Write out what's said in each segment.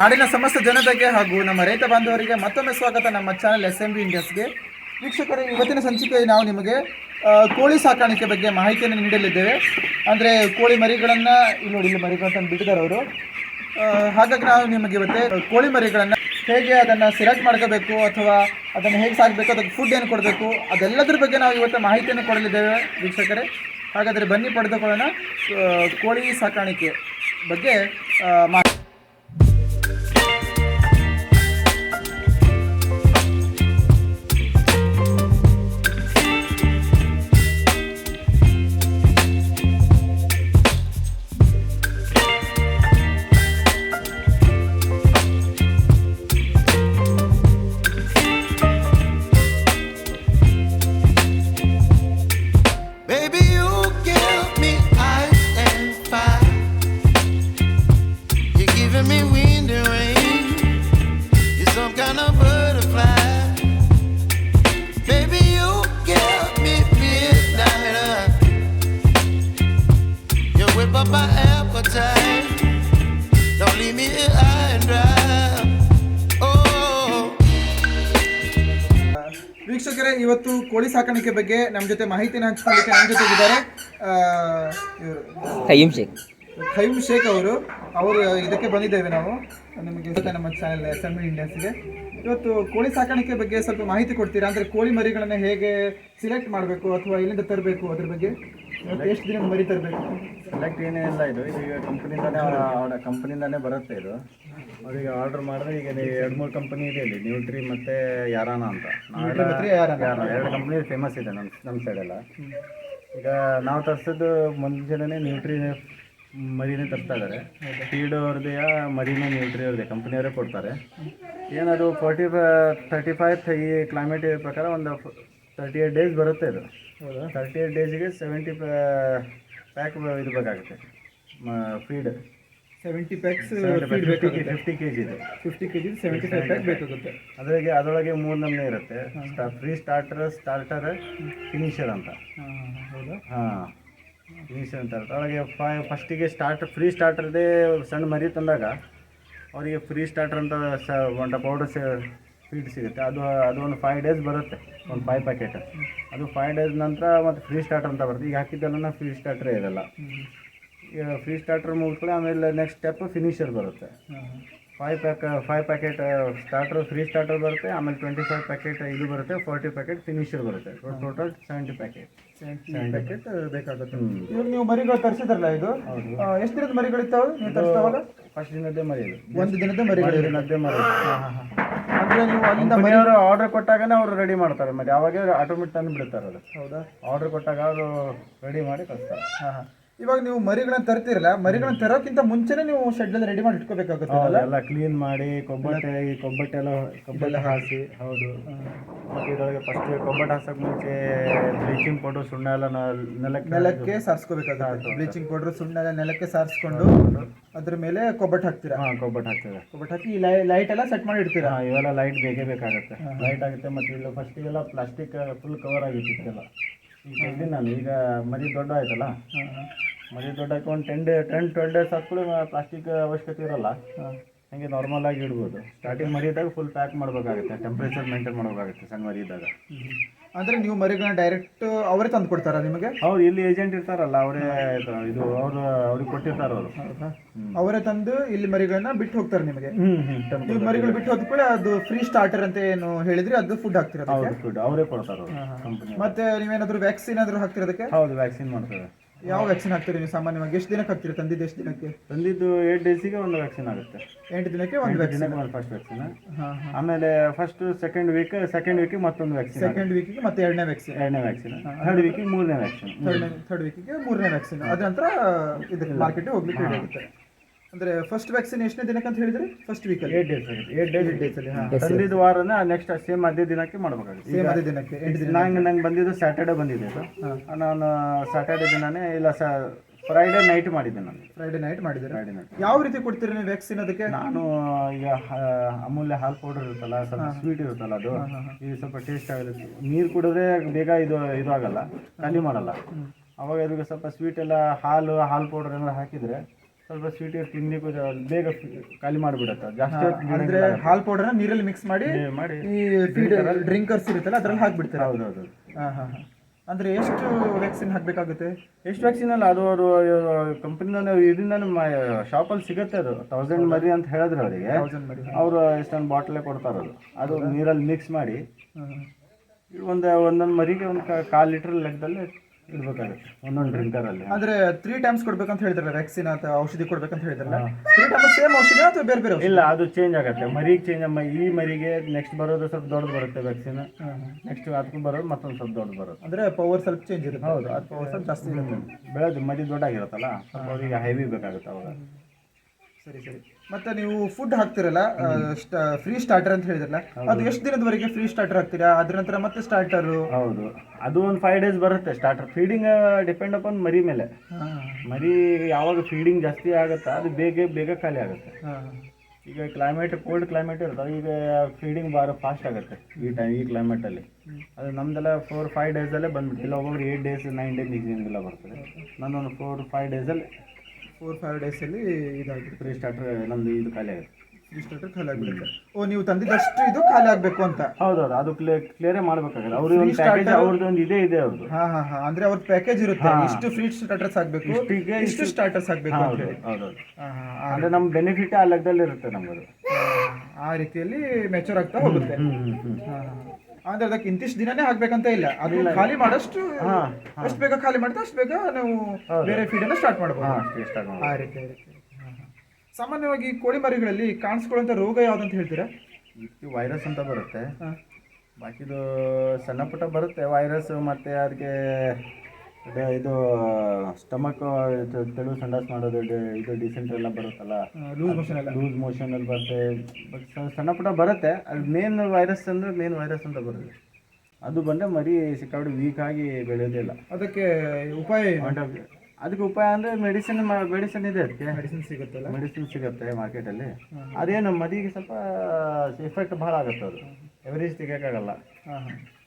ನಾಡಿನ ಸಮಸ್ತ ಜನತೆಗೆ ಹಾಗೂ ನಮ್ಮ ರೈತ ಬಾಂಧವರಿಗೆ ಮತ್ತೊಮ್ಮೆ ಸ್ವಾಗತ. ನಮ್ಮ ಚಾನೆಲ್ ಎಸ್ ಎಂ ಬಿ ಇಂಡಿಯಾಸ್ಗೆ ವೀಕ್ಷಕರೇ, ಇವತ್ತಿನ ಸಂಚಿಕೆಯಲ್ಲಿ ನಾವು ನಿಮಗೆ ಕೋಳಿ ಸಾಕಾಣಿಕೆ ಬಗ್ಗೆ ಮಾಹಿತಿಯನ್ನು ನೀಡಲಿದ್ದೇವೆ. ಅಂದರೆ ಕೋಳಿ ಮರಿಗಳನ್ನು ಇಲ್ಲಿ ನೋಡಿ ಇಲ್ಲಿ ಮರಿಗಳಂತ ಬಿಟ್ಟಿದ್ದಾರೆ ಅವರು. ಹಾಗಾಗಿ ನಾವು ನಿಮಗೆ ಇವತ್ತೆ ಕೋಳಿ ಮರಿಗಳನ್ನು ಹೇಗೆ ಅದನ್ನು ಸೆಲೆಕ್ಟ್ ಮಾಡ್ಕೋಬೇಕು ಅಥವಾ ಅದನ್ನು ಹೇಗೆ ಸಾಕಬೇಕು, ಅದಕ್ಕೆ ಫುಡ್ ಏನು ಕೊಡಬೇಕು, ಅದೆಲ್ಲದ್ರ ಬಗ್ಗೆ ನಾವು ಇವತ್ತು ಮಾಹಿತಿಯನ್ನು ಕೊಡಲಿದ್ದೇವೆ ವೀಕ್ಷಕರೇ. ಹಾಗಾದರೆ ಬನ್ನಿ, ಪಡೆದುಕೊಳ್ಳೋಣ ಕೋಳಿ ಸಾಕಾಣಿಕೆ ಬಗ್ಗೆ ಮಾಹಿತಿ. ವೀಕ್ಷಕರೇ ಇವತ್ತು ಕೋಳಿ ಸಾಕಾಣಿಕೆ ಬಗ್ಗೆ ನಮ್ಮ ಜೊತೆ ಮಾಹಿತಿನ ಹಂಚಿಕೊಳ್ಳಿಕ್ಕೆ ನಮ್ಮ ಜೊತೆ ಇದ್ದಾರೆ ಕಯ್ಯಂ ಶೇಖ್. ಖೈಮ್ ಶೇಖ್ ಅವರು. ಅವರು ಇದಕ್ಕೆ ಬಂದಿದ್ದೇವೆ ನಾವು. ನಿಮಗೆ ನಮ್ಮ ಚಾನೆಲ್ ಎಸ್ ಎಂ ಇಂಡಿಯಾಸ್ಗೆ ಇವತ್ತು ಕೋಳಿ ಸಾಕಾಣಿಕೆ ಬಗ್ಗೆ ಸ್ವಲ್ಪ ಮಾಹಿತಿ ಕೊಡ್ತೀರಾ? ಅಂದರೆ ಕೋಳಿ ಮರಿಗಳನ್ನು ಹೇಗೆ ಸಿಲೆಕ್ಟ್ ಮಾಡಬೇಕು ಅಥವಾ ಎಲ್ಲಿಂದ ತರಬೇಕು ಅದ್ರ ಬಗ್ಗೆ? ಎಷ್ಟು ದಿನ ಮರಿ ತರಬೇಕು? ಸೆಲೆಕ್ಟ್ ಏನೇ ಇಲ್ಲ ಇದು. ಈಗ ಕಂಪ್ನಿಯಿಂದಾನೇ ಅವರ ಕಂಪ್ನಿಯಿಂದಾನೇ ಬರುತ್ತೆ ಇದು. ಅವರಿಗೆ ಆರ್ಡರ್ ಮಾಡಿದ್ರೆ ಈಗ ನೀವು ಎರಡು ಮೂರು ಕಂಪನಿ ಇದೆ ಇಲ್ಲಿ. ನ್ಯೂಟ್ರಿ ಮತ್ತು ಯಾರಾನ ಅಂತ. ಯಾರಾನ. ಎರಡು ಕಂಪ್ನಿ ಫೇಮಸ್ ಇದೆ ನಮ್ಮ ನಮ್ಮ ಸೈಡೆಲ್ಲ ಈಗ ನಾವು ತರಿಸೋದು ಮುಂಚೆನೇ ನ್ಯೂಟ್ರಿ ಮರಿನೇ ತರ್ತಾ ಇದ್ದಾರೆ ಫೀಡ್ ಅವ್ರದ್ದೇ ಮರಿನೇ ನ್ಯೂಟ್ರಿ ಅವ್ರದ್ದೇ ಕಂಪ್ನಿಯವರೇ ಕೊಡ್ತಾರೆ. ಏನದು ಫೋರ್ಟಿ ತರ್ಟಿ ಫೈವ್ ಈ ಕ್ಲೈಮೇಟ್ ಪ್ರಕಾರ ಒಂದು ತರ್ಟಿ ಏಟ್ ಡೇಸ್ ಬರುತ್ತೆ ಇದು. ತರ್ಟಿ ಏಟ್ ಡೇಸಿಗೆ ಸೆವೆಂಟಿ ಪ್ಯಾಕ್ ಇದು ಬೇಕಾಗುತ್ತೆ feed seventy packs fifty fifty K G ಇದೆ. Fifty K G seventy five pack ಬೇಕಾಗುತ್ತೆ. ಅದರೊಳಗೆ ಅದರೊಳಗೆ ಮೂರು ನಮೂನೆ ಇರುತ್ತೆ. ಫ್ರೀ ಸ್ಟಾರ್ಟರ್ ಸ್ಟಾರ್ಟರ್ ಫಿನಿಷರ್ ಅಂತ. ಹೌದಾ? ಹಾಂ ಫಿನಿಷರ್ ಅಂತ ಇರುತ್ತೆ. ಅದ್ರೊಳಗೆ ಫಸ್ಟಿಗೆ ಸ್ಟಾರ್ಟ್ ಫ್ರೀ ಸ್ಟಾರ್ಟರ್ದೇ ಸಣ್ಣ ಮರಿ ತಂದಾಗ ಅವರಿಗೆ ಫ್ರೀ ಸ್ಟಾರ್ಟರ್ ಅಂತ ಸ ಒಂಟ ಪೌಡರ್ ಫೀಡ್ ಸಿಗುತ್ತೆ. ಅದು ಅದು ಒಂದು ಫೈವ್ ಡೇಸ್ ಬರುತ್ತೆ ಒಂದು ಫೈವ್ ಪ್ಯಾಕೆಟ್ ಅದು ಫೈವ್ ಡೇಸ್ ನಂತರ ಮತ್ತು ಫ್ರೀ ಸ್ಟಾರ್ಟರ್ ಅಂತ ಬರುತ್ತೆ. ಈಗ ಹಾಕಿದ್ದೆಲ್ಲ ಫ್ರೀ ಸ್ಟಾರ್ಟ್ರೇ ಇರಲ್ಲ. ಈಗ ಫ್ರೀ ಸ್ಟಾರ್ಟರ್ ಮುಗಿಸ್ಕೊಳ್ಳಿ ಆಮೇಲೆ ನೆಕ್ಸ್ಟ್ ಸ್ಟೆಪ್ ಫಿನಿಷರ್ ಬರುತ್ತೆ. Five pack five packet starter free starter ಬರುತ್ತೆ ಆಮೇಲೆ ಟ್ವೆಂಟಿ ಫೈವ್ ಪ್ಯಾಕೆಟ್ ಇದು ಬರುತ್ತೆ ಫಾರ್ಟಿ ಪ್ಯಾಕೆಟ್ ಫಿನಿಷರ್ ಬರುತ್ತೆ. ಟೋಟಲ್ ಸೆವೆಂಟಿ ಪ್ಯಾಕೆಟ್ ಪ್ಯಾಕೆಟ್ ಬೇಕಾಗುತ್ತೆ ಇವಾಗ ನೀವು ಮರಿಗಳು ತರಿಸಿದ್ರಲ್ಲ ಇದು? ಎಷ್ಟು ದಿನದ ಮರಿಗಳಿರ್ತಾವೆ ನೀವು ತರಿಸಿದವಾಗ ಫಸ್ಟ್ ದಿನದ್ದೇ ಮರಿ ಒಂದು ದಿನದ ಮರಿ ದಿನದ್ದೇ ಮರಿ ಅಂದ್ರೆ ನೀವು ಅಲ್ಲಿಂದ ಮನೆಯವರು ಆರ್ಡರ್ ಕೊಟ್ಟಾಗನೇ ಅವರು ರೆಡಿ ಮಾಡ್ತಾರೆ. ಮತ್ತೆ ಯಾವಾಗ ಆಟೋಮೆಟಿಕ್ ತಂದು ಬಿಡ್ತಾರೆ ಅದು. ಹೌದಾ? ಆರ್ಡರ್ ಕೊಟ್ಟಾಗ ಅವರು ರೆಡಿ ಮಾಡಿ ಕಳಿಸ್ತಾರೆ. ಹಾಂ ಹಾ. ಇವಾಗ ನೀವು ಮರಿಗಳನ್ನ ತರ್ತಿರಲ್ಲ ಮರಿಗಳನ್ನ ತರೋಕ್ಕಿಂತ ಮುಂಚೆನೆ ನೀವು ಶೆಡ್ ಅಲ್ಲಿ ರೆಡಿ ಮಾಡಿ ಇಟ್ಕೋಬೇಕಾಗುತ್ತೆ ಎಲ್ಲ ಕ್ಲೀನ್ ಮಾಡಿ ಕೊಬ್ಬಟ್ಟೆ ಈ ಕೊಬ್ಬಟ್ಟೆ ಹಾಸಿ ಹೌದು. ಮತ್ತೆ ಇದರೊಳಗೆ ಫಸ್ಟ್ ಕೊಬ್ಬಟ್ಟು ಹಾಸಕ್ಕೆ ಮುಂಚೆ ಬ್ಲೀಚಿಂಗ್ ಪೌಡರ್ ಸುಣ್ಣ ಎಲ್ಲ ನೆಲಕ್ಕೆ ನೆಲಕ್ಕೆ ಸಾರಿಸ್ಕೋಬೇಕಾಗುತ್ತೆ. ಬ್ಲೀಚಿಂಗ್ ಪೌಡರ್ ಸುಣ್ಣ ಎಲ್ಲ ನೆಲಕ್ಕೆ ಸಾರಿಸ್ಕೊಂಡು ಅದ್ರ ಮೇಲೆ ಕೊಬ್ಬಟ್ಟು ಹಾಕ್ತೀರಾ? ಹಾಂ ಕೊಬ್ಬಟ್ಟು ಹಾಕ್ತೀರಾ ಕೊಬ್ಬಟ್ಟು ಹಾಕಿ ಈ ಲೈಟ್ ಎಲ್ಲ ಸೆಟ್ ಮಾಡಿ ಇಡ್ತೀರಾ? ಹಾಂ ಇವೆಲ್ಲ ಲೈಟ್ ಬೇಕೇ ಬೇಕಾಗುತ್ತೆ. ಲೈಟ್ ಆಗುತ್ತೆ ಮತ್ತೆ ಇಲ್ಲ ಫಸ್ಟಿಗೆಲ್ಲ ಪ್ಲಾಸ್ಟಿಕ್ ಫುಲ್ ಕವರ್ ಆಗಿತ್ತು ತೆಗ್ದೀನಿ ನಾನು? ಈಗ ಮರಿ ದೊಡ್ಡ ಆಯ್ತಲ್ಲ? ಮರಿ ದೊಡ್ಡ ಹಾಕಿ ಒಂದು ten day ten twelve days ಹಾಕ್ಕೊಳ್ಳಿ ಪ್ಲಾಸ್ಟಿಕ್ ಅವಶ್ಯಕತೆ ಇರಲ್ಲ. ಹಾಗೆ ನಾರ್ಮಲ್ ಆಗಿ ಇಡ್ಬೋದು. ಸ್ಟಾರ್ಟಿಂಗ್ ಮರಿ ಇದ್ದಾಗ ಫುಲ್ ಪ್ಯಾಕ್ ಮಾಡಬೇಕಾಗುತ್ತೆ ಟೆಂಪ್ರೇಚರ್ ಮೇಂಟೈನ್ ಮಾಡಬೇಕಾಗುತ್ತೆ ಸಣ್ಣ ಮರಿ ಇದ್ದಾಗ. ಅಂದ್ರೆ ನೀವು ಮರಿಗಳನ್ನ ಡೈರೆಕ್ಟ್ ಅವರೇ ತಂದು ಕೊಡ್ತಾರಾ ನಿಮಗೆ? ಹೌದು ಇಲ್ಲಿ ಏಜೆಂಟ್ ಇರ್ತಾರಲ್ಲ ಅವರೇ ಇದು ಅವರು ಅವ್ರಿಗೆ ಕೊಟ್ಟಿರ್ತಾರ ಅವರು. ಅವರೇ ತಂದು ಇಲ್ಲಿ ಮರಿಗಳನ್ನ ಬಿಟ್ಟು ಹೋಗ್ತಾರೆ ನಿಮಗೆ. ನೀವು ಮರಿಗಳು ಬಿಟ್ಟು ಹೋದ ಕೂಡ ಅದು ಫ್ರೀ ಸ್ಟಾರ್ಟರ್ ಅಂತ ಏನು ಹೇಳಿದ್ರೆ ಅದು ಫುಡ್ ಹಾಕ್ತಿರೋದು ಫುಡ್ ಅವರೇ ಕೊಡ್ತಾರೆ ಮತ್ತೆ ನೀವೇನಾದ್ರೂ ವ್ಯಾಕ್ಸಿನ್ ಆದ್ರೂ ಹಾಕ್ತಿರೋದಕ್ಕೆ ಹೌದು ವ್ಯಾಕ್ಸಿನ್ ಮಾಡ್ತೇವೆ. ಯಾವ ವ್ಯಾಕ್ಸಿನ್ ಹಾಕ್ತೀರಿ ನೀವು ಸಾಮಾನ್ಯವಾಗಿ? ಎಷ್ಟು ದಿನಕ್ಕೆ ಹಾಕ್ತೀರಿ? ತಂದಿದ್ದು ಎಷ್ಟು ದಿನಕ್ಕೆ? ತಂದಿದ್ದು ಏಟ್ ಡೇಸಿಗೆ ಒಂದು ವ್ಯಾಕ್ಸಿನ್ ಆಗುತ್ತೆ. ಎಂಟು ದಿನಕ್ಕೆ ಒಂದು ವ್ಯಾಕ್ಸಿನ್ ಒಂದು ಫಸ್ಟ್ ವ್ಯಾಕ್ಸಿನ್ ಆಮೇಲೆ first second week second week ಮತ್ತೊಂದು ವ್ಯಾಕ್ಸಿನ್ ಸೆಕೆಂಡ್ ವೀಕಿಗೆ ಮತ್ತೆ ಎರಡನೇ ವ್ಯಾಕ್ಸಿನ್ ಎರಡನೇ ವ್ಯಾಕ್ಸಿನ್ ಥರ್ಡ್ ವೀಕ್ ಮೂರನೇ ವ್ಯಾಕ್ಸಿನ್ ಥರ್ಡ್ ಥರ್ಡ್ ವೀಕಿಗೆ ಮೂರನೇ ವ್ಯಾಕ್ಸಿನ್ ಅದ ನಂತರ ಇದಕ್ಕೆ ಮಾರ್ಕೆಟ್ಗೆ ಹೋಗ್ಲಿಕ್ಕೆ ಆಗುತ್ತೆ ಅಂದ್ರೆ ಫಸ್ಟ್ ವ್ಯಾಕ್ಸಿನ್ ಎಷ್ಟನೇ ದಿನಕ್ಕೆ ಅಂತ ಹೇಳಿದ್ರೆ ಫಸ್ಟ್ ವೀಕ್ ಏಟ್ ಡೇಸ್ ಆಗುತ್ತೆ ಏಟ್ ಡೇಸ್ ಏಟ್ ಅಲ್ಲಿ ಹಾ. ತಂದಿದ್ದು ವಾರನ ನೆಕ್ಸ್ಟ್ ಸೇಮ್ ಅದೇ ದಿನಕ್ಕೆ ಮಾಡ್ಬೇಕಾಗುತ್ತೆ. ಸೇಮ್ ಅದೇ ದಿನಕ್ಕೆ ಎಂಟು ದಿನ. ನಂಗೆ ನಂಗೆ ಬಂದಿದ್ದು ಸ್ಯಾಟರ್ಡೆ ಬಂದಿದೆ ನಾನು ಸ್ಯಾಟರ್ಡೆ ದಿನನೇ ಇಲ್ಲ ಸ ಫ್ರೈಡೇ ನೈಟ್ ಮಾಡಿದ್ದೆ ನಾನು. ಫ್ರೈಡೆ ನೈಟ್ ಮಾಡಿದ್ದೆ ಫ್ರೈಡೇ ನೈಟ್ ಯಾವ ರೀತಿ ಕೊಡ್ತೀರಿ ನೀವು ವ್ಯಾಕ್ಸಿನ್ ಅದಕ್ಕೆ? ನಾನು ಈಗ ಅಮೂಲ್ಯ ಹಾಲ್ ಪೌಡರ್ ಇರುತ್ತಲ್ಲ ಸ್ವಲ್ಪ ಸ್ವೀಟ್ ಇರುತ್ತಲ್ಲ ಅದು. ಇದು ಸ್ವಲ್ಪ ಟೇಸ್ಟ್ ಆಗಲ್ಲ. ನೀರು ಕುಡಿದ್ರೆ ಬೇಗ ಇದು ಇದಾಗಲ್ಲ ಆಗಲ್ಲ ಖಾಲಿ ಮಾಡಲ್ಲ. ಅವಾಗ ಇದಕ್ಕೆ ಸ್ವಲ್ಪ ಸ್ವೀಟ್ ಎಲ್ಲ ಹಾಲು ಹಾಲು ಪೌಡರ್ ಎಲ್ಲ ಹಾಕಿದರೆ ಸ್ವಲ್ಪ ಸ್ವೀಟ್ ತಿಂಡಿ ಜ- ಬೇಗ ಖಾಲಿ ಮಾಡಿಬಿಡುತ್ತೆ. ಜಾಸ್ತಿ ಹೊತ್ತು ಅಂದ್ರೆ ಬಿಡಂಗಿಲ್ಲ. ಹಾಲ್ ಪೌಡರ್ ನೀರಲ್ಲಿ ಮಿಕ್ಸ್ ಮಾಡಿ ಏ, ಮಾಡಿ ಈ ಡ್ರಿಂಕರ್ಸ್ ಇರುತ್ತಲ್ಲ ಅದ್ರಲ್ಲಿ ಹಾಕ್ಬಿಡ್ತಾರೆ? ಹೌದು ಹಾ ಹಾ ಹಾ. ಅಂದ್ರೆ ಎಷ್ಟು ವ್ಯಾಕ್ಸಿನ್ ಹಾಕ್ಬೇಕಾಗುತ್ತೆ? ಎಷ್ಟು ವ್ಯಾಕ್ಸಿನ್ ಅಲ್ಲ ಅದು ಅವರು ಕಂಪನಿನ ಇದರಿಂದ ಶಾಪಲ್ಲಿ ಸಿಗುತ್ತೆ ಅದು. ತೌಸಂಡ್ ಮರಿ ಅಂತ ಹೇಳಿದ್ರೆ ಅವರಿಗೆ. ತೌಸಂಡ್ ಅವರು ಎಷ್ಟೊಂದು ಬಾಟ್ಲೇ ಕೊಡ್ತಾರೆ ಅದು. ಅದು ನೀರಲ್ಲಿ ಮಿಕ್ಸ್ ಮಾಡಿ. ಹಾ. ಒಂದು ಒಂದೊಂದು ಮರಿಗೆ ಒಂದು ಕಾಲು ಲೀಟ್ರ್ ಲೆಕ್ಕದಲ್ಲಿ ಇಡಬೇಕಾಗುತ್ತೆ ಒಂದೊಂದು ಡ್ರಿಂಕರಲ್ಲಿ ಅಂದ್ರೆ ತ್ರೀ ಟೈಮ್ಸ್ ಕೊಡ್ಬೇಕಂತ ಹೇಳಿದ್ರಲ್ಲ ವ್ಯಾಕ್ಸಿನ್ ಅಥವಾ ಔಷಧಿ ಕೊಡ್ಬೇಕಂತ ಹೇಳಿದ್ರಲ್ಲ ತ್ರೀ ಟೈಮ್ಸ್ ಸೇಮ್ ಔಷಧಿ ಅಥವಾ ಬೇರೆ ಬೇರೆ ಇಲ್ಲ ಅದು ಚೇಂಜ್ ಆಗುತ್ತೆ. ಮರಿಗೆ ಚೇಂಜ್ ಈ ಮರಿಗೆ ನೆಕ್ಸ್ಟ್ ಬರೋದು ಸ್ವಲ್ಪ ದೊಡ್ಡದು ಬರುತ್ತೆ ವ್ಯಾಕ್ಸಿನ್. ನೆಕ್ಸ್ಟ್ ಅದಕ್ಕೂ ಬರೋದು ಮತ್ತೊಂದು ಸ್ವಲ್ಪ ದೊಡ್ಡದು ಬರುತ್ತೆ ಅಂದ್ರೆ ಪವರ್ ಸ್ವಲ್ಪ ಚೇಂಜ್ ಇರುತ್ತೆ. ಹೌದು ಅದು ಪವರ್ ಸ್ವಲ್ಪ ಜಾಸ್ತಿ ಇರುತ್ತೆ. ಬೆಳೆದು ಮರಿ ದೊಡ್ಡಾಗಿರುತ್ತಲ್ಲ ಸ್ವಲ್ಪ ಅವರಿಗೆ ಹೆವಿ ಬೇಕಾಗುತ್ತೆ ಅವಾಗ. ಸರಿ ಸರಿ. ಮತ್ತೆ ನೀವು ಫುಡ್ ಹಾಕ್ತಿರಲ್ಲ ಫ್ರೀ ಸ್ಟಾರ್ಟರ್ ಅಂತ ಹೇಳಿದ್ರಲ್ಲ ಅದು ಎಷ್ಟು ದಿನದವರೆಗೆ ಫ್ರೀ ಸ್ಟಾರ್ಟರ್ ಹಾಕ್ತೀರಾ? ಅದ್ರ ನಂತರ ಮತ್ತೆ ಸ್ಟಾರ್ಟರ್ ಹೌದು. ಅದು ಒಂದು ಫೈವ್ ಡೇಸ್ ಬರುತ್ತೆ ಸ್ಟಾರ್ಟರ್ ಫೀಡಿಂಗ್ ಡಿಪೆಂಡ್ ಅಪಾನ್ ಮರಿ ಮೇಲೆ. ಮರಿ ಯಾವಾಗ ಫೀಡಿಂಗ್ ಜಾಸ್ತಿ ಆಗುತ್ತಾ ಅದು ಬೇಗ ಬೇಗ ಖಾಲಿ ಆಗುತ್ತೆ. ಈಗ ಕ್ಲೈಮೇಟ್ ಕೋಲ್ಡ್ ಕ್ಲೈಮೇಟ್ ಇರುತ್ತೆ ಈಗ ಫೀಡಿಂಗ್ ಬಾರ ಫಾಸ್ಟ್ ಆಗುತ್ತೆ ಈ ಟೈಮ್ ಈ ಕ್ಲೈಮೇಟಲ್ಲಿ ಅದು ನಮ್ದೆಲ್ಲ ಫೋರ್ ಫೈವ್ ಡೇಸಲ್ಲೇ ಬಂದ್ಬಿಟ್ಟು ಇಲ್ಲ ಒಬ್ಬೊಬ್ರು ಏಯ್ಟ್ ಡೇಸ್ ನೈನ್ ಡೇಸ್ ಹಿಂಗೆಲ್ಲ ಬರ್ತದೆ. ನನ್ನೊಂದು ಫೋರ್ ಫೈವ್ ಡೇಸಲ್ಲಿ ಫೋರ್ ಫೈವ್ ಡೇಸಲ್ಲಿ ಇದಾಗುತ್ತೆ ಫ್ರೀ ಸ್ಟಾರ್ಟರ್ ನಮ್ದು ಇದು ಖಾಲಿ ಆಗುತ್ತೆ. ಫ್ರೀ ಸ್ಟಾರ್ಟರ್ ಖಾಲಿ ಆಗ್ಬಿಡುತ್ತೆ. ಓ ನೀವು ತಂದಿದ್ದಷ್ಟು ಇದು ಖಾಲಿ ಆಗಬೇಕು ಅಂತ. ಹೌದೌದು ಅದು ಕ್ಲಿಯರ್ ಕ್ಲಿಯರೇ ಮಾಡ್ಬೇಕಾಗಲ್ಲ. ಅವ್ರಿಗೆ ಒಂದು ಪ್ಯಾಕೇಜ್ ಅವ್ರದ್ದು ಒಂದು ಇದೇ ಇದೆ ಅವ್ರದ್ದು. ಹಾ ಹಾ ಹಾ ಅಂದ್ರೆ ಅವ್ರ ಪ್ಯಾಕೇಜ್ ಇರುತ್ತೆ. ಇಷ್ಟು ಫ್ರೀ ಸ್ಟಾರ್ಟರ್ಸ್ ಆಗ್ಬೇಕು ಇಷ್ಟು ಸ್ಟಾರ್ಟರ್ಸ್ ಆಗ್ಬೇಕು ಅಂತ ಹೌದು ಹೇಳಿ ಹೌದೌದು ಅಂದರೆ ನಮ್ಮ ಬೆನಿಫಿಟ್ ಆ ಲೆಕ್ಕದಲ್ಲಿ ಇರುತ್ತೆ ನಮ್ಮದು. ಆ ರೀತಿಯಲ್ಲಿ ಮೆಚೂರ್ ಆಗ್ತಾ ಹೋಗುತ್ತೆ. ಹಾ. ಅಂದ್ರೆ ಅದಕ್ಕೆ ಇಂತಿಷ್ಟು ದಿನನೇ ಹಾಕ್ಬೇಕಂತ ಇಲ್ಲ. ಅದು ಖಾಲಿ ಮಾಡಷ್ಟು ಅಷ್ಟು ಬೇಗ ಖಾಲಿ ಮಾಡಿದ್ರೆ ಅಷ್ಟು ಬೇಗ ನಾವು ಬೇರೆ ಫೀಡ್ ಅನ್ನ ಸ್ಟಾರ್ಟ್ ಮಾಡಬಹುದು ಹಾಂ ಅಷ್ಟೇ ಸ್ಟಾರ್ಟ್ ಮಾಡಿ ಆ ರೀತಿ ಆ ರೀತಿ. ಹಾ, ಹಾ. ಸಾಮಾನ್ಯವಾಗಿ ಕೋಳಿ ಮರಿಗಳಲ್ಲಿ ಕಾಣಿಸ್ಕೊಳ್ಳುವಂತ ರೋಗ ಯಾವ್ದಂತ ಹೇಳ್ತೀರಾ? ವೈರಸ್ ಅಂತ ಬರುತ್ತೆ. ಬಾಕಿದು ಸಣ್ಣ ಪುಟ್ಟ ಬರುತ್ತೆ ವೈರಸ್ ಮತ್ತೆ ಅದಕ್ಕೆ ಇದು ಸ್ಟಮಕ್ ತೆಳು ಸಂಡಾಸ್ ಮಾಡೋದು ಇದು ಡಿಸೆಂಟ್ ಎಲ್ಲ ಬರುತ್ತಲ್ಲ? ಲೂಸ್ ಮೋಷನ್ ಮೋಷನಲ್ಲಿ ಬರುತ್ತೆ. ಬಟ್ ಸಣ್ಣ ಪುಟ್ಟ ಬರುತ್ತೆ. ಅಲ್ಲಿ ಮೇನ್ ವೈರಸ್ ಅಂದರೆ ಮೇನ್ ವೈರಸ್ ಅಂತ ಬರುತ್ತೆ. ಅದು ಬಂದರೆ ಮರಿ ಸಿಕ್ಕಾಬಿಟ್ಟು ವೀಕ್ ಆಗಿ ಬೆಳೆಯೋದೇ ಇಲ್ಲ. ಅದಕ್ಕೆ ಉಪಾಯ ಅದಕ್ಕೆ ಉಪಾಯ ಅಂದರೆ ಮೆಡಿಸಿನ್ ಮೆಡಿಸಿನ್ ಇದೆ ಅದಕ್ಕೆ. ಮೆಡಿಸಿನ್ ಸಿಗುತ್ತಲ್ಲ ಮೆಡಿಸಿನ್ ಸಿಗುತ್ತೆ ಮಾರ್ಕೆಟಲ್ಲಿ ಅದೇನು ಮದಿಗೆ ಸ್ವಲ್ಪ ಎಫೆಕ್ಟ್ ಭಾಳ ಆಗುತ್ತೆ ಅದು. ಎವರೇಜ್ ತೆಗಿಯೋಕ್ಕಾಗಲ್ಲ.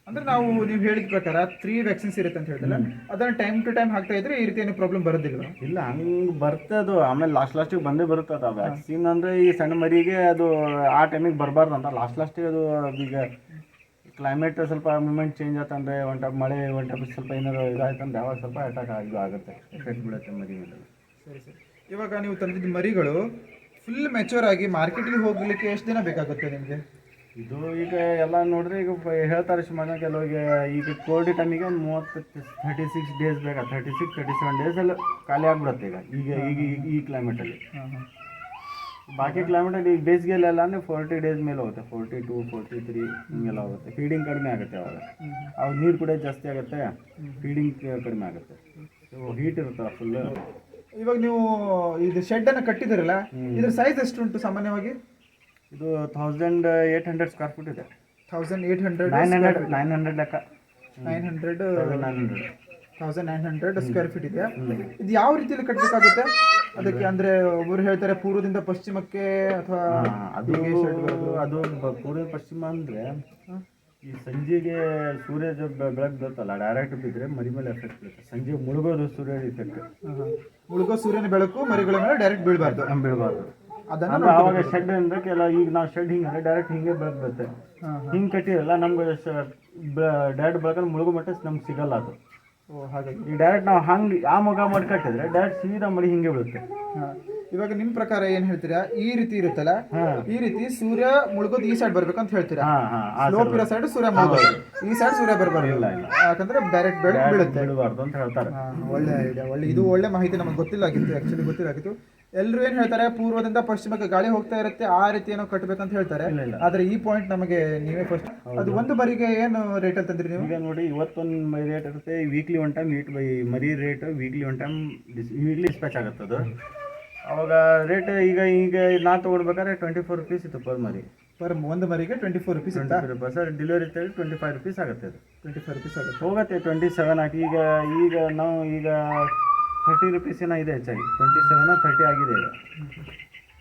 ಅಂದ್ರೆ ನಾವು ನೀವು ಹೇಳಿದ ಪ್ರಕಾರ ತ್ರೀ ವ್ಯಾಕ್ಸಿನ್ಸ್ ಇರುತ್ತೆ ಅಂತ ಹೇಳಿದ್ರೆ ಅದನ್ನ ಟೈಮ್ ಟು ಟೈಮ್ ಹಾಕ್ತಾ ಇದ್ರೆ ಈ ರೀತಿ ಏನು ಪ್ರಾಬ್ಲಮ್ ಬರೋದಿಲ್ಲ ಇಲ್ಲ ಹಂಗೆ ಬರುತ್ತೆ ಅದು. ಆಮೇಲೆ ಲಾಸ್ಟ್ ಲಾಸ್ಟಿಗೆ ಬಂದೇ ಬರುತ್ತೆ ಅದು ವ್ಯಾಕ್ಸಿನ್ ಅಂದರೆ ಈ ಸಣ್ಣ ಮರಿಗೆ ಅದು ಆ ಟೈಮಿಗೆ ಬರಬಾರ್ದು ಅಂತ. ಲಾಸ್ಟ್ ಲಾಸ್ಟಿಗೆ ಅದು ಈಗ ಕ್ಲೈಮೇಟ್ ಸ್ವಲ್ಪ ಮೂಮೆಂಟ್ ಚೇಂಜ್ ಆತಂದ್ರೆ ಒನ್ ಟೈಪ್ ಮಳೆ ಒನ್ ಟೈಪ್ ಸ್ವಲ್ಪ ಏನಾದ್ರು ಇದಾಯ್ತಂದ್ರೆ ಯಾವಾಗ ಸ್ವಲ್ಪ ಅಟ್ಯಾಕ್ ಆಗಿ ಆಗುತ್ತೆ. ಎಫೆಕ್ಟ್ ಬೀಳುತ್ತೆ ಮರಿ ಮೇಲೆ. ಸರಿ ಸರಿ. ಇವಾಗ ನೀವು ತಂದಿದ್ದ ಮರಿಗಳು ಫುಲ್ ಮೆಚೂರ್ ಆಗಿ ಮಾರ್ಕೆಟಿಗೆ ಹೋಗ್ಲಿಕ್ಕೆ ಎಷ್ಟು ದಿನ ಬೇಕಾಗುತ್ತೆ ನಿಮಗೆ? ಇದು ಈಗ ಎಲ್ಲ ನೋಡಿದ್ರೆ ಈಗ ಹೇಳ್ತಾರೆ ಸುಮಾರು ಕೆಲವಿಗೆ ಈಗ ಕೋವಿಡ್ ಟೈಮಿಗೆ ಒಂದು ಮೂವತ್ತು ಥರ್ಟಿ ಸಿಕ್ಸ್ ಡೇಸ್ ಬೇಕಾ? ಥರ್ಟಿ ಸಿಕ್ಸ್ ಥರ್ಟಿ ಸೆವೆನ್ ಡೇಸಲ್ಲಿ ಖಾಲಿ ಆಗ್ಬಿಡುತ್ತೆ ಈಗ. ಈಗ ಈಗ ಈಗ ಈ ಕ್ಲೈಮೇಟಲ್ಲಿ ಬಾಕಿ ಕ್ಲೈಮೇಟಲ್ಲಿ ಈಗ ಬೇಸಿಗೆಯಲ್ಲೆಲ್ಲ ಅಂದರೆ ಫೋರ್ಟಿ ಡೇಸ್ ಮೇಲೆ ಹೋಗುತ್ತೆ. ಫೋರ್ಟಿ ಟೂ ಫೋರ್ಟಿ ತ್ರೀ ಹಿಂಗೆಲ್ಲ ಹೋಗುತ್ತೆ. ಫೀಡಿಂಗ್ ಕಡಿಮೆ ಆಗುತ್ತೆ ಅವಾಗ. ಅವಾಗ ನೀರು ಕೂಡ ಜಾಸ್ತಿ ಆಗುತ್ತೆ. ಫೀಡಿಂಗ್ ಕಡಿಮೆ ಆಗುತ್ತೆ. ಸೊ ಹೀಟ್ ಇರುತ್ತೆ ಫುಲ್ಲು ಇವಾಗ ನೀವು ಇದು ಶೆಡ್ ಅನ್ನು ಕಟ್ಟಿದಿರಲ್ಲ ಇದ್ರ ಸೈಜ್ ಎಷ್ಟು ಉಂಟು ಸಾಮಾನ್ಯವಾಗಿ? ಇದು thousand eight hundred square feet ಇದೆ. Thousand eight hundred nine hundred nine hundred ಲೆಕ್ಕ. Nine hundred nine hundred thousand nine hundred square feet ಇದೆ. ಇದು ಯಾವ ರೀತಿಯಲ್ಲಿ ಕಟ್ಟಬೇಕಾಗುತ್ತೆ ಅದಕ್ಕೆ ಅಂದ್ರೆ ಒಬ್ಬರು ಹೇಳ್ತಾರೆ ಪೂರ್ವದಿಂದ ಪಶ್ಚಿಮಕ್ಕೆ ಅಥವಾ ಅದು ಅದು ಪೂರ್ವ ಪಶ್ಚಿಮ ಅಂದ್ರೆ ಈ ಸಂಜೆಗೆ ಸೂರ್ಯ ಬೆಳಕು ಬರುತ್ತಲ್ಲ ಡೈರೆಕ್ಟ್ ಬಿದ್ದರೆ ಮರಿ ಮೇಲೆ ಎಫೆಕ್ಟ್ ಬೀಳುತ್ತೆ. ಸಂಜೆ ಮುಳುಗೋದು ಸೂರ್ಯ ಎಫೆಕ್ಟ್ ಮುಳುಗೋ ಸೂರ್ಯನ ಬೆಳಕು ಮರಿಗಳ ಮೇಲೆ ಡೈರೆಕ್ಟ್ ಬೀಳಬಾರ್ದು. ಬೀಳಬಾರ್ದು. ಅದನ್ನ ಅವಾಗ ಶೆಡ್ ಅಂದ್ರೆ ಕೆಲ ಈಗ ನಾವು ಶೆಡ್ ಹಿಂಗೆ ಡೈರೆಕ್ಟ್ ಹಿಂಗೆ ಬೆಳೆದ್ಬಿಡುತ್ತೆ. ಹಿಂಗೆ ಕಟ್ಟಿರಲ್ಲ ನಮ್ಗೆ ಡೈರೆಕ್ಟ್ ಬೆಳಕಲ್ಲಿ ಮುಳುಗು ಮಟ್ಟ ನಮ್ಗೆ ಸಿಗಲ್ಲ ಅದು. ಹಾಗಾಗಿ ಈಗ ಡೈರೆಕ್ಟ್ ನಾವು ಹಂಗೆ ಆ ಮಗ ಮಾಡಿ ಕಟ್ಟಿದ್ರೆ ಡೈರೆಕ್ಟ್ ಸೀದಾ ಮರಿ ಹಿಂಗೆ ಬೀಳುತ್ತೆ. ಇವಾಗ ನಿಮ್ ಪ್ರಕಾರ ಏನ್ ಹೇಳ್ತೀರಾ? ಈ ರೀತಿ ಇರುತ್ತಲ್ಲ? ಈ ರೀತಿ ಸೂರ್ಯ ಮುಳುಗೋದು ಈ ಸೈಡ್ ಬರ್ಬೇಕಂತ ಹೇಳ್ತೀರಾ? ಸ್ಲೋಪ್ ಇರೋ ಸೈಡ್ ಸೂರ್ಯ ಮುಳುಗೋದು. ಈ ಸೈಡ್ ಸೂರ್ಯ ಬರಬಾರ್ದು. ಇಲ್ಲ, ಇಲ್ಲ. ಯಾಕಂದ್ರೆ ಡೈರೆಕ್ಟ್ ಬೆಳಕು ಬೀಳುತ್ತೆ. ಅಂತ ಹೇಳ್ತಾರೆ. ಒಳ್ಳೆ ಐಡಿಯಾ ಒಳ್ಳೆ ಇದು ಒಳ್ಳೆ ಮಾಹಿತಿ ನಮಗೆ ಗೊತ್ತಿಲ್ಲಾಗಿತ್ತು ಆಕ್ಚುಲಿ ಗೊತ್ತಿಲ್ಲಾಗಿತ್ತು ಎಲ್ಲರೂ ಏನ್ ಹೇಳ್ತಾರೆ? ಪೂರ್ವದಿಂದ ಪಶ್ಚಿಮಕ್ಕೆ ಗಾಳಿ ಹೋಗ್ತಾ ಇರುತ್ತೆ ಆ ರೀತಿ ಏನೋ ಕಟ್ಟಬೇಕಂತ ಹೇಳ್ತಾರೆ. ಆದ್ರೆ ಈ ಪಾಯಿಂಟ್ ನಮಗೆ ನೀವೇ ಫಸ್ಟ್ ಅದು ಒಂದು ಬರಿಗೆ ಏನು ರೇಟ್ ಅಂತಂದ್ರಿ ನೀವು? ಈಗ ನೋಡಿ ಇವತ್ತೊಂದು ಮರಿ ರೇಟ್ ಇರುತ್ತೆ weekly one time heat by ಮರಿ rate weekly one time weekly dispatch ಆಗುತ್ತೆ ಅದು. ಅವಾಗ ರೇಟ್ ಈಗ ಈಗ ನಾ ತೊಗೊಳ್ಬೇಕಾದ್ರೆ ಟ್ವೆಂಟಿ ಫೋರ್ ರುಪೀಸ್ ಇತ್ತು ಪರ್ ಮರಿ. ಪರ್ ಒಂದು ಮರಿಗೆ twenty four rupees twenty four rupees delivery ತೇಳಿ twenty five rupees ಆಗುತ್ತೆ ಅದು. ಟ್ವೆಂಟಿ ಫೈವ್ ರುಪೀಸ್ ಆಗುತ್ತೆ. ಹೋಗುತ್ತೆ ಟ್ವೆಂಟಿ ಸೆವೆನ್ ಹಾಕಿ. ಈಗ ಈಗ ನಾವು ಈಗ ಥರ್ಟಿ ರುಪೀಸ್ ಏನೋ ಇದೆ ಹೆಚ್ಚಾಗಿ? ಟ್ವೆಂಟಿ ಸೆವೆನ್ ತರ್ಟಿ ಆಗಿದೆ ಈಗ.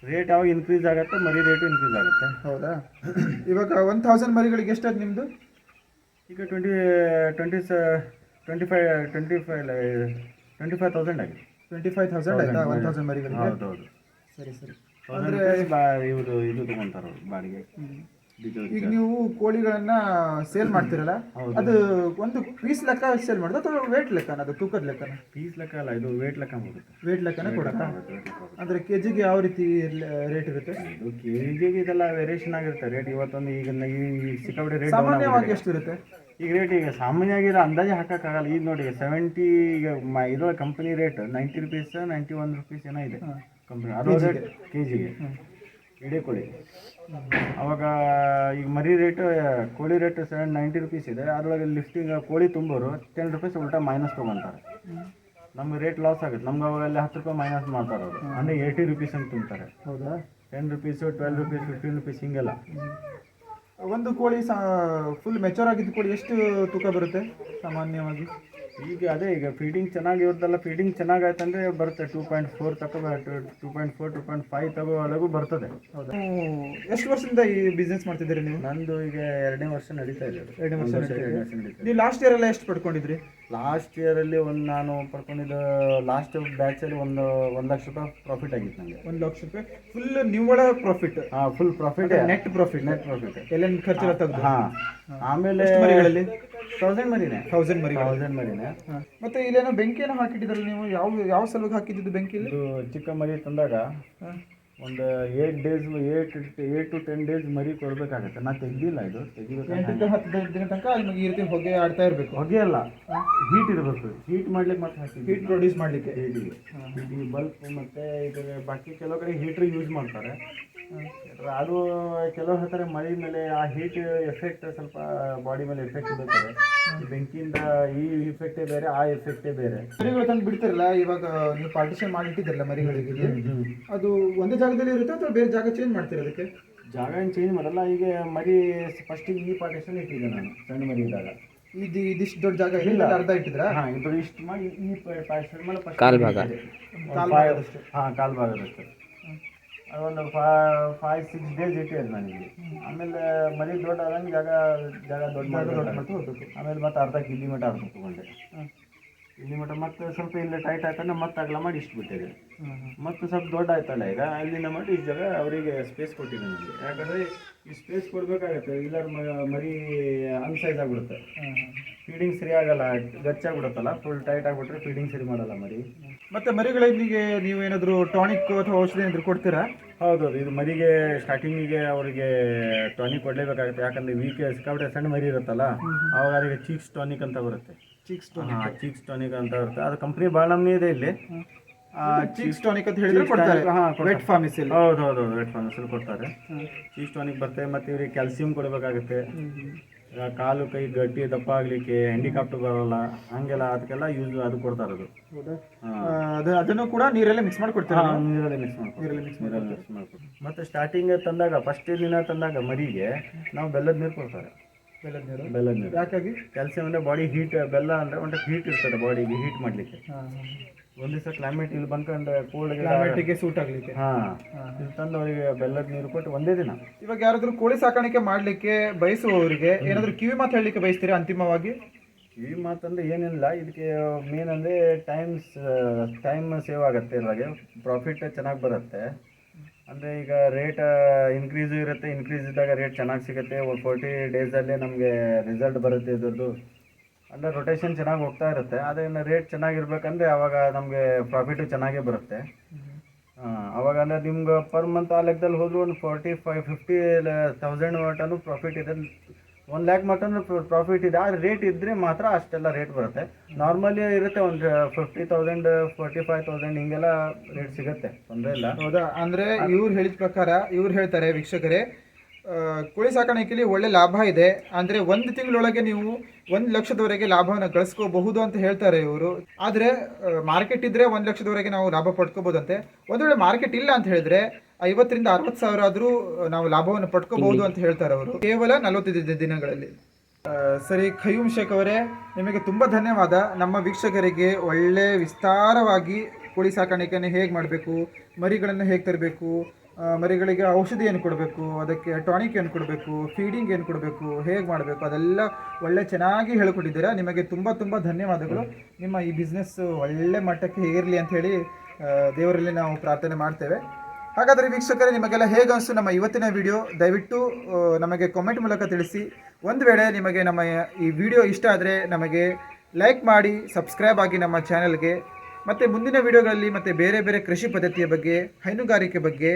ರೇಟ್ ಯಾವಾಗ ಇನ್ಕ್ರೀಸ್ ಆಗುತ್ತೆ? ಮರಿ ರೇಟು ಇನ್ಕ್ರೀಸ್ ಆಗುತ್ತೆ. ಹೌದಾ? ಇವಾಗ ಒನ್ ತೌಸಂಡ್ ಮರಿಗಳಿಗೆ ಅದು ನಿಮ್ಮದು ಈಗ ಟ್ವೆಂಟಿ ಟ್ವೆಂಟಿ ಸ twenty five twenty five twenty five thousand ಆಗಿದೆ ಟ್ವೆಂಟಿ ಫೈವ್ ತೌಸಂಡ್ ಆಯ್ತಾ ಒನ್ ತೌಸಂಡ್ ಮರಿಗಳಿಗೆ ಹೌದೌದು ಸರಿ ಸರಿ. ಅಂದರೆ ಇವರು ಇದು ತೊಗೊಂತಾರೆ ಅವರು ಬಾಡಿಗೆ. ಈಗ ನೀವು ಕೋಳಿಗಳನ್ನ ಸೇಲ್ ಮಾಡ್ತೀರಲ್ಲ ಅದು ಒಂದು ಪೀಸ್ ಲೆಕ್ಕ ಸೇಲ್ ಮಾಡೋದು ಅಥವಾ ವೇಟ್ ಲೆಕ್ಕನ ಅದು ತೂಕದ ಲೆಕ್ಕನ? ಪೀಸ್ ಲೆಕ್ಕ ಅಲ್ಲ ಇದು ವೇಟ್ ಲೆಕ್ಕ ಹೋಗುತ್ತೆ ವೇಟ್ ಲೆಕ್ಕನ ಕೊಡಕ್ಕ ಅಂದ್ರೆ ಕೆ ಜಿಗೆ ಯಾವ ರೀತಿ ರೇಟ್ ಇರುತ್ತೆ? ಇದು ಕೆ ಜಿಗೆ ಇದೆಲ್ಲ ವೇರಿಯೇಷನ್ ಆಗಿರುತ್ತೆ. ರೇಟ್ ಇವತ್ತೊಂದು ಈಗ ಈ ಸಿಕ್ಕಾಪಟ್ಟೆ ರೇಟ್ ಸಾಮಾನ್ಯವಾಗಿ ಎಷ್ಟು ಇರುತ್ತೆ? ಈಗ ರೇಟ್ ಈಗ ಸಾಮಾನ್ಯವಾಗಿ ಅಂದಾಜು ಹಾಕೋಕ್ಕಾಗಲ್ಲ. ಈಗ ನೋಡಿ ಸೆವೆಂಟಿ ಈಗ ಇದು company rate ninety rupees ninety one rupees ಏನೋ ಇದೆ. ಕಂಪನಿ ಅದು ಕೆ ಜಿಗೆ ಇಡೀ ಕೋಳಿ. ಅವಾಗ ಈಗ ಮರಿ ರೇಟ್ ಕೋಳಿ ರೇಟ್ ಸೆವೆನ್ ನೈಂಟಿ ರುಪೀಸ್ ಇದೆ. ಅದರೊಳಗೆ ಲಿಫ್ಟಿಂಗ್ ಕೋಳಿ ತುಂಬೋರು ಟೆನ್ ರುಪೀಸ್ ಉಲ್ಟಾ ಮೈನಸ್ ತೊಗೊತಾರೆ. ನಮ್ಗೆ ರೇಟ್ ಲಾಸ್ ಆಗುತ್ತೆ. ನಮ್ಗೆ ಅವಾಗ ಅಲ್ಲಿ ಹತ್ತು ರೂಪಾಯಿ ಮೈನಸ್ ಮಾಡ್ತಾರೆ ಅವರು. ಅಂದರೆ ಏಯ್ಟಿ ರುಪೀಸ್ ಅಂತ ತುಂಬ್ತಾರೆ. ಹೌದಾ? Ten rupees twelve rupees fifteen rupees ಹಿಂಗೆಲ್ಲ. ಒಂದು ಕೋಳಿ ಫುಲ್ ಮೆಚೂರ್ ಆಗಿದ್ದ ಕೋಳಿ ಎಷ್ಟು ತೂಕ ಬರುತ್ತೆ ಸಾಮಾನ್ಯವಾಗಿ? ಈಗ ಅದೇ ಈಗ ಫೀಡಿಂಗ್ ಚೆನ್ನಾಗಿ ಇವ್ರದ್ದೆಲ್ಲ ಫೀಡಿಂಗ್ ಚೆನ್ನಾಗಾಯ್ತು ಅಂದರೆ ಬರುತ್ತೆ. ಟೂ ಪಾಯಿಂಟ್ ಫೋರ್ ತಗೋ two point four two point five ತಗೋವರೆಗೂ ಬರ್ತದೆ. ಹೌದಾ? ಎಷ್ಟು ವರ್ಷದಿಂದ ಈ ಬಿಸ್ನೆಸ್ ಮಾಡ್ತಿದ್ದೀರಿ ನೀವು? ನಂದು ಈಗ ಎರಡನೇ ವರ್ಷ ನಡೀತಾ ಇದೆ. ಎರಡನೇ ವರ್ಷ ನೀವು ಲಾಸ್ಟ್ ಇಯರ್ ಎಲ್ಲ ಎಷ್ಟು ಪಡ್ಕೊಂಡಿದ್ರಿ? ಲಾಸ್ಟ್ ಇಯರಲ್ಲಿ ಒಂದು ನಾನು ಪಡ್ಕೊಂಡಿದ್ದ ಲಾಸ್ಟ್ ಬ್ಯಾಚಲ್ಲಿ ಒಂದು ಒಂದು ಲಕ್ಷ ರೂಪಾಯಿ ಪ್ರಾಫಿಟ್ ಆಗಿತ್ತು ನನಗೆ ಒಂದು ಲಕ್ಷ ರೂಪಾಯಿ. ಫುಲ್ ನಿವ್ವಳ ಪ್ರಾಫಿಟ್ ಹಾಂ full profit net profit net profit ಎಲ್ಲ ಖರ್ಚು ಹಾಂ. ಆಮೇಲೆ ತೌಸಂಡ್ ಮರಿನೇ ಥೌಸಂಡ್ ಮರಿ ಥೌಸಂಡ್ ಮರಿನೇ ಮತ್ತೆ ಇಲ್ಲೇನೋ ಬೆಂಕಿಯನ್ನು ಹಾಕಿಟ್ಟಿದ್ರಲ್ಲ ನೀವು? ಯಾವ ಯಾವ ಸಲುವಾಗಿ ಹಾಕಿದ್ದು ಬೆಂಕಿ ಇದು ಚಿಕ್ಕ ಮರಿ ತಂದಾಗ ಒಂದು eight days eight eight to ten days ಮರಿ ಕೊಡ್ಬೇಕಾಗತ್ತೆ. ನಾ ತೆಗ್ದಿಲ್ಲ ಇದು. ತೆಗಿಬೇಕು ಎಂಟರಿಂದ ಹತ್ತು ದಿನ ತನಕ ನಿಮಗೆ ಈ ರೀತಿ ಹೊಗೆ ಆಡ್ತಾ ಇರಬೇಕು. ಹೊಗೆ ಅಲ್ಲ. ಹೀಟ್ ಇರಬೇಕು. ಹೀಟ್ ಮಾಡ್ಲಿಕ್ಕೆ ಮತ್ತೆ ಹಾಕಿದ್ವಿ ಹೀಟ್ ಪ್ರೊಡ್ಯೂಸ್ ಮಾಡಲಿಕ್ಕೆ. ಹೀಟಿಗೆ ಈ ಬಲ್ಪ್ ಮತ್ತೆ ಇದು ಬಾಕಿ ಕೆಲವು ಕಡೆ ಹೀಟ್ರ್ ಯೂಸ್ ಮಾಡ್ತಾರೆ ಅದು ಕೆಲವು ಹೇಳ್ತಾರೆ ಮಳೆ ಮೇಲೆ ಆ ಹೀಟ್ ಎಫೆಕ್ಟ್ ಸ್ವಲ್ಪ ಬಾಡಿ ಮೇಲೆ ಎಫೆಕ್ಟ್ ಬೀಳ್ತಾರೆ ಈ ಬೆಂಕಿಯಿಂದ ಈ ಇಫೆಕ್ಟೇ ಬೇರೆ ಆ ಎಫೆಕ್ಟೇ ಬೇರೆ. ಮರಿಗಳು ತಂದು ಬಿಡ್ತಿರಲ್ಲ ಇವಾಗ ನೀವು ಪಾರ್ಟಿಷನ್ ಮಾಡಿಟ್ಟಿದ್ರಲ್ಲ ಮರಿಗಳಿಗೆ. ಅದು ಒಂದೇ ಜಾಗದಲ್ಲಿ ಇರುತ್ತೆ ಅಥವಾ ಬೇರೆ ಜಾಗ ಚೇಂಜ್ ಮಾಡ್ತೀರಾ ಅದಕ್ಕೆ? ಜಾಗ ಏನು ಚೇಂಜ್ ಮಾಡಲ್ಲ. ಈಗ ಮರಿ ಫಸ್ಟಿಗೆ ಈ ಪಾರ್ಟೇಷನ್ ಇಟ್ಟಿದ್ದೆ ನಾನು ಸಣ್ಣ ಮರಿ ಇದ್ದಾಗ. ಇದು ಇದಿಷ್ಟು ದೊಡ್ಡ ಜಾಗ ಇಲ್ಲ. ಅರ್ಧ ಇಟ್ಟಿದ್ರಾ ಹಾ ಇದು ಇಷ್ಟು ಮಾಡಿ ಈ ಪಾರ್ಟೇಷನ್ ಮೇಲೆ ಫಸ್ಟ್ ಕಾಲ್ ಹಾಂ ಕಾಲು ಭಾಗದಷ್ಟು. ಅದೊಂದು ಫೈವ್ ಸಿಕ್ಸ್ ಡೇಸ್ ಇಟ್ಟಿದ್ದು ನನಗೆ ಆಮೇಲೆ ಮರಿ ದೊಡ್ಡ ಆದಂಗೆ ಜಾಗ ಜಾಗ ದೊಡ್ಡ ದೊಡ್ಡ ಮಾಡಿ ಹೋಗ್ಬೇಕು ಆಮೇಲೆ ಮತ್ತೆ ಅರ್ಧ ಕಿಲೋಮೀಟರ್ ಮೀಟ ಅರ್ಧ ತಗೊಂಡೆ ಇಲ್ಲಿ ಮತ್ತೆ ಸ್ವಲ್ಪ ಇಲ್ಲೇ ಟೈಟ್ ಆಯ್ತಂದ್ರೆ ಮತ್ತೆ ಅಗಲ ಮಾಡಿ ಇಷ್ಟು ಬಿಟ್ಟಿದೆ. ಮತ್ತೆ ಸ್ವಲ್ಪ ದೊಡ್ಡ ಆಯ್ತಲ್ಲ ಈಗ? ಅಲ್ಲಿಂದ ಮಾಡಿ ಈ ಜಾಗ ಅವರಿಗೆ ಸ್ಪೇಸ್ ಕೊಟ್ಟಿದೆ ನನಗೆ ಯಾಕಂದರೆ ಈ ಸ್ಪೇಸ್ ಕೊಡಬೇಕಾಗತ್ತೆ. ಇಲ್ಲಾರ ಮರಿ ಅನ್ಸೈಜ್ ಆಗಿಬಿಡುತ್ತೆ. ಫೀಡಿಂಗ್ ಸರಿ ಆಗಲ್ಲ. ಗಚ್ಚಾಗ್ಬಿಡುತ್ತಲ್ಲ ಫುಲ್ ಟೈಟ್ ಆಗ್ಬಿಟ್ರೆ ಫೀಡಿಂಗ್ ಸರಿ ಮಾಡಲ್ಲ ಮರಿ. ಮತ್ತೆ ಮರಿಗಳಿಗೆ ನೀವು ಏನಾದರೂ ಟಾನಿಕ್ ಅಥವಾ ಔಷಧಿ ಏನಾದರೂ ಕೊಡ್ತೀರಾ? ಹೌದು ಇದು ಮರಿಗೆ ಸ್ಟಾರ್ಟಿಂಗಿಗೆ ಅವರಿಗೆ ಟಾನಿಕ್ ಕೊಡಲೇಬೇಕಾಗುತ್ತೆ. ಯಾಕಂದ್ರೆ ವೀಕ್ ಸಿಕ್ಕಾಬಿಟ್ಟೆ ಸಣ್ಣ ಮರಿ ಇರುತ್ತಲ್ಲ ಅವಾಗ ಅವರಿಗೆ ಚೀಕ್ಸ್ ಟಾನಿಕ್ ಅಂತ ಬರುತ್ತೆ. ಚಿಕ್ಸ್ ಟಾನಿಕ್ ಚೀಕ್ಸ್ ಟಾನಿಕ್ ಅಂತ ಬರುತ್ತೆ. ಅದು ಕಂಪ್ನಿ ಭಾಳ ಇದೆ ಇಲ್ಲಿ. ಚಿಕ್ಸ್ ಟಾನಿಕ್ ಅಂತ ಹೇಳಿದ್ರೆ ಕೊಡ್ತಾರೆ. ವೆಟ್ ಫಾರ್ಮಿಸಿಲ್ ಹೌದು ಹೌದು ಹೌದು ವೆಟ್ ಫಾರ್ಮಿಸಿಲ್ ಕೊಡ್ತಾರೆ. ಚೀಸ್ ಟಾನಿಕ್ ಬರ್ತದೆ ಮತ್ತೆ ಇವ್ರಿಗೆ ಕ್ಯಾಲ್ಸಿಯಂ ಕೊಡಬೇಕಾಗುತ್ತೆ. ಕಾಲು ಕೈ ಗಟ್ಟಿ ದಪ್ಪ ಆಗ್ಲಿಕ್ಕೆ ಹ್ಯಾಂಡಿಕಾಪ್ಟ್ ಬರೋಲ್ಲ ಹಂಗೆಲ್ಲ ಅದಕ್ಕೆಲ್ಲ ಯೂಸ್ ಅದು ಕೊಡ್ತಾರೆ ಅದು. ಅದು ಅದನ್ನು ಕೂಡ ನೀರಲ್ಲೇ ಮಿಕ್ಸ್ ಮಾಡಿ ಕೊಡ್ತಾರೆ ನೀರಲ್ಲೇ ಮಿಕ್ಸ್ ಮಾಡ್ಕೊಡ್ತಾರೆ ನೀರಲ್ಲಿ ಮಿಕ್ಸ್ ನೀರಲ್ಲಿ ಮಿಕ್ಸ್ ಮಾಡ್ಕೊಂಡು ಮತ್ತೆ ಸ್ಟಾರ್ಟಿಂಗ್ ತಂದಾಗ ಫಸ್ಟ್ ದಿನ ತಂದಾಗ ಮರಿಗೆ ನಾವು ಬೆಲ್ಲದ ನೀರು ಕೊಡ್ತಾರೆ. ಬೆಲ್ಲದ ನೀರು? ಬೆಲ್ಲದ ನೀರು. ಯಾಕಾಗಿ? ಕ್ಯಾಲ್ಸಿಯಂ ಅಂದರೆ ಬಾಡಿ ಹೀಟ್ ಬೆಲ್ಲ ಅಂದರೆ ಒಂದು ಹೀಟ್ ಇರ್ತದೆ ಬಾಡಿಗೆ ಹೀಟ್ ಮಾಡಲಿಕ್ಕೆ. ಒಂದು ದಿವಸ ಕ್ಲೈಮೇಟ್ ಇಲ್ಲಿ ಬಂದ್ಕೊಂಡು ಕೋಲ್ಡ್ ಕ್ಲೈಮೇಟಿಗೆ ಸೂಟ್ ಆಗ್ಲಿಕ್ಕೆ. ಹಾಂ ಇಲ್ಲಿ ತಂದು ಅವರಿಗೆ ಬೆಲ್ಲದ ನೀರು ಕೊಟ್ಟು ಒಂದೇ ದಿನ. ಇವಾಗ ಯಾರಾದ್ರೂ ಕೋಳಿ ಸಾಕಾಣಿಕೆ ಮಾಡ್ಲಿಕ್ಕೆ ಬಯಸುವವರಿಗೆ ಏನಾದ್ರೂ ಕಿವಿ ಮಾತು ಹೇಳಲಿಕ್ಕೆ ಬಯಸ್ತೀರಾ ಅಂತಿಮವಾಗಿ? ಕಿವಿ ಮಾತಂದ್ರೆ ಏನಿಲ್ಲ ಇದಕ್ಕೆ ಮೇನ್ ಅಂದ್ರೆ ಟೈಮ್ಸ್ ಟೈಮ್ ಸೇವ್ ಆಗುತ್ತೆ ಇದ್ರಾಗೆ. ಪ್ರಾಫಿಟ್ ಚೆನ್ನಾಗಿ ಬರುತ್ತೆ. ಅಂದರೆ ಈಗ ರೇಟ್ ಇನ್ಕ್ರೀಸು ಇರುತ್ತೆ ಇನ್ಕ್ರೀಸ್ ಇದ್ದಾಗ ರೇಟ್ ಚೆನ್ನಾಗಿ ಸಿಗುತ್ತೆ. ಒಂದು ಫೋರ್ಟಿ ಡೇಸಲ್ಲೇ ನಮಗೆ ರಿಸಲ್ಟ್ ಬರುತ್ತೆ ಇದ್ರದ್ದು. ಅಂದರೆ ರೊಟೇಷನ್ ಚೆನ್ನಾಗಿ ಹೋಗ್ತಾ ಇರುತ್ತೆ. ಅದನ್ನು ರೇಟ್ ಚೆನ್ನಾಗಿರ್ಬೇಕಂದ್ರೆ ಅವಾಗ ನಮಗೆ ಪ್ರಾಫಿಟು ಚೆನ್ನಾಗೇ ಬರುತ್ತೆ. ಅವಾಗ ಅಂದರೆ ನಿಮ್ಗೆ ಪರ್ ಮಂತ್ ಆ ಲೆಕ್ಕದಲ್ಲಿ ಹೋದರೂ ಒಂದು ಫಾರ್ಟಿ ಫೈವ್ ಫಿಫ್ಟಿ ತೌಸಂಡ್ ಮಟನು ಪ್ರಾಫಿಟ್ ಇದೆ. ಒಂದು ಲ್ಯಾಕ್ ಮಟನು ಪ್ರಾಫಿಟ್ ಇದೆ. ಆ ರೇಟ್ ಇದ್ದರೆ ಮಾತ್ರ ಅಷ್ಟೆಲ್ಲ ರೇಟ್ ಬರುತ್ತೆ. ನಾರ್ಮಲಿ ಇರುತ್ತೆ ಒಂದು fifty thousand forty five thousand ಹಿಂಗೆಲ್ಲ ರೇಟ್ ಸಿಗುತ್ತೆ. ತೊಂದರೆ ಇಲ್ಲ. ಹೌದಾ? ಅಂದರೆ ಇವ್ರು ಹೇಳಿದ ಪ್ರಕಾರ ಇವ್ರು ಹೇಳ್ತಾರೆ ವೀಕ್ಷಕರೇ ಕೋಳಿ ಸಾಕಾಣಿಕೆಯಲ್ಲಿ ಒಳ್ಳೆ ಲಾಭ ಇದೆ. ಅಂದ್ರೆ ಒಂದು ತಿಂಗಳೊಳಗೆ ನೀವು ಒಂದು ಲಕ್ಷದವರೆಗೆ ಲಾಭವನ್ನು ಗಳಿಸ್ಕೋಬಹುದು ಅಂತ ಹೇಳ್ತಾರೆ ಇವರು. ಆದ್ರೆ ಮಾರ್ಕೆಟ್ ಇದ್ರೆ ಒಂದು ಲಕ್ಷದವರೆಗೆ ನಾವು ಲಾಭ ಪಡ್ಕೋಬೋದಂತೆ ಒಂದು ವೇಳೆ ಮಾರ್ಕೆಟ್ ಇಲ್ಲ ಅಂತ ಹೇಳಿದ್ರೆ ಐವತ್ತರಿಂದ ಅರವತ್ತು ಸಾವಿರ ಆದರೂ ನಾವು ಲಾಭವನ್ನು ಪಡ್ಕೋಬಹುದು ಅಂತ ಹೇಳ್ತಾರೆ ಅವರು. ಕೇವಲ ನಲವತ್ತೈದು ದಿನಗಳಲ್ಲಿ. ಸರಿ ಖಯೂಮ್ ಶೇಖ್ ಅವರೇ, ನಿಮಗೆ ತುಂಬ ಧನ್ಯವಾದ. ನಮ್ಮ ವೀಕ್ಷಕರಿಗೆ ಒಳ್ಳೆ ವಿಸ್ತಾರವಾಗಿ ಕೋಳಿ ಸಾಕಾಣಿಕೆಯನ್ನು ಹೇಗೆ ಮಾಡಬೇಕು, ಮರಿಗಳನ್ನು ಹೇಗೆ ತರಬೇಕು ಮರಿಗಳಿಗೆ ಔಷಧಿ ಏನು ಕೊಡಬೇಕು, ಅದಕ್ಕೆ ಟಾನಿಕ್ ಏನು ಕೊಡಬೇಕು ಫೀಡಿಂಗ್ ಏನು ಕೊಡಬೇಕು, ಹೇಗೆ ಮಾಡಬೇಕು, ಅದೆಲ್ಲ ಒಳ್ಳೆ ಚೆನ್ನಾಗಿ ಹೇಳಿಕೊಟ್ಟಿದ್ದೀರಾ. ನಿಮಗೆ ತುಂಬ ತುಂಬ ಧನ್ಯವಾದಗಳು. ನಿಮ್ಮ ಈ ಬಿಸ್ನೆಸ್ ಒಳ್ಳೆ ಮಟ್ಟಕ್ಕೆ ಏರಲಿ ಅಂತ ಹೇಳಿ ದೇವರಲ್ಲಿ ನಾವು ಪ್ರಾರ್ಥನೆ ಮಾಡ್ತೇವೆ. ಹಾಗಾದರೆ ವೀಕ್ಷಕರೇ, ನಿಮಗೆಲ್ಲ ಹೇಗೆ ಅನಿಸ್ತು ನಮ್ಮ ಇವತ್ತಿನ ವಿಡಿಯೋ ದಯವಿಟ್ಟು ನಮಗೆ ಕಾಮೆಂಟ್ ಮೂಲಕ ತಿಳಿಸಿ. ಒಂದು ವೇಳೆ ನಿಮಗೆ ನಮ್ಮ ಈ ವಿಡಿಯೋ ಇಷ್ಟ ಆದರೆ ನಮಗೆ ಲೈಕ್ ಮಾಡಿ ಸಬ್ಸ್ಕ್ರೈಬ್ ಆಗಿ ನಮ್ಮ ಚಾನಲ್ಗೆ ಮತ್ತು ಮುಂದಿನ ವಿಡಿಯೋಗಳಲ್ಲಿ ಮತ್ತು ಬೇರೆ ಬೇರೆ ಕೃಷಿ ಪದ್ಧತಿಯ ಬಗ್ಗೆ, ಹೈನುಗಾರಿಕೆ ಬಗ್ಗೆ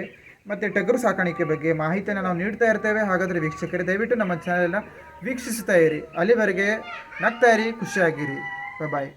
ಮತ್ತು ಟಗರು ಸಾಕಾಣಿಕೆ ಬಗ್ಗೆ ಮಾಹಿತಿಯನ್ನು ನಾವು ನೀಡ್ತಾ ಇರ್ತೇವೆ. ಹಾಗಾದರೆ ವೀಕ್ಷಕರೇ, ದಯವಿಟ್ಟು ನಮ್ಮ ಚಾನೆಲ್ನ ವೀಕ್ಷಿಸ್ತಾ ಇರಿ. ಅಲ್ಲಿವರೆಗೆ ನಗ್ತಾ ಇರಿ, ಖುಷಿಯಾಗಿರಿ. ಬಾಯ್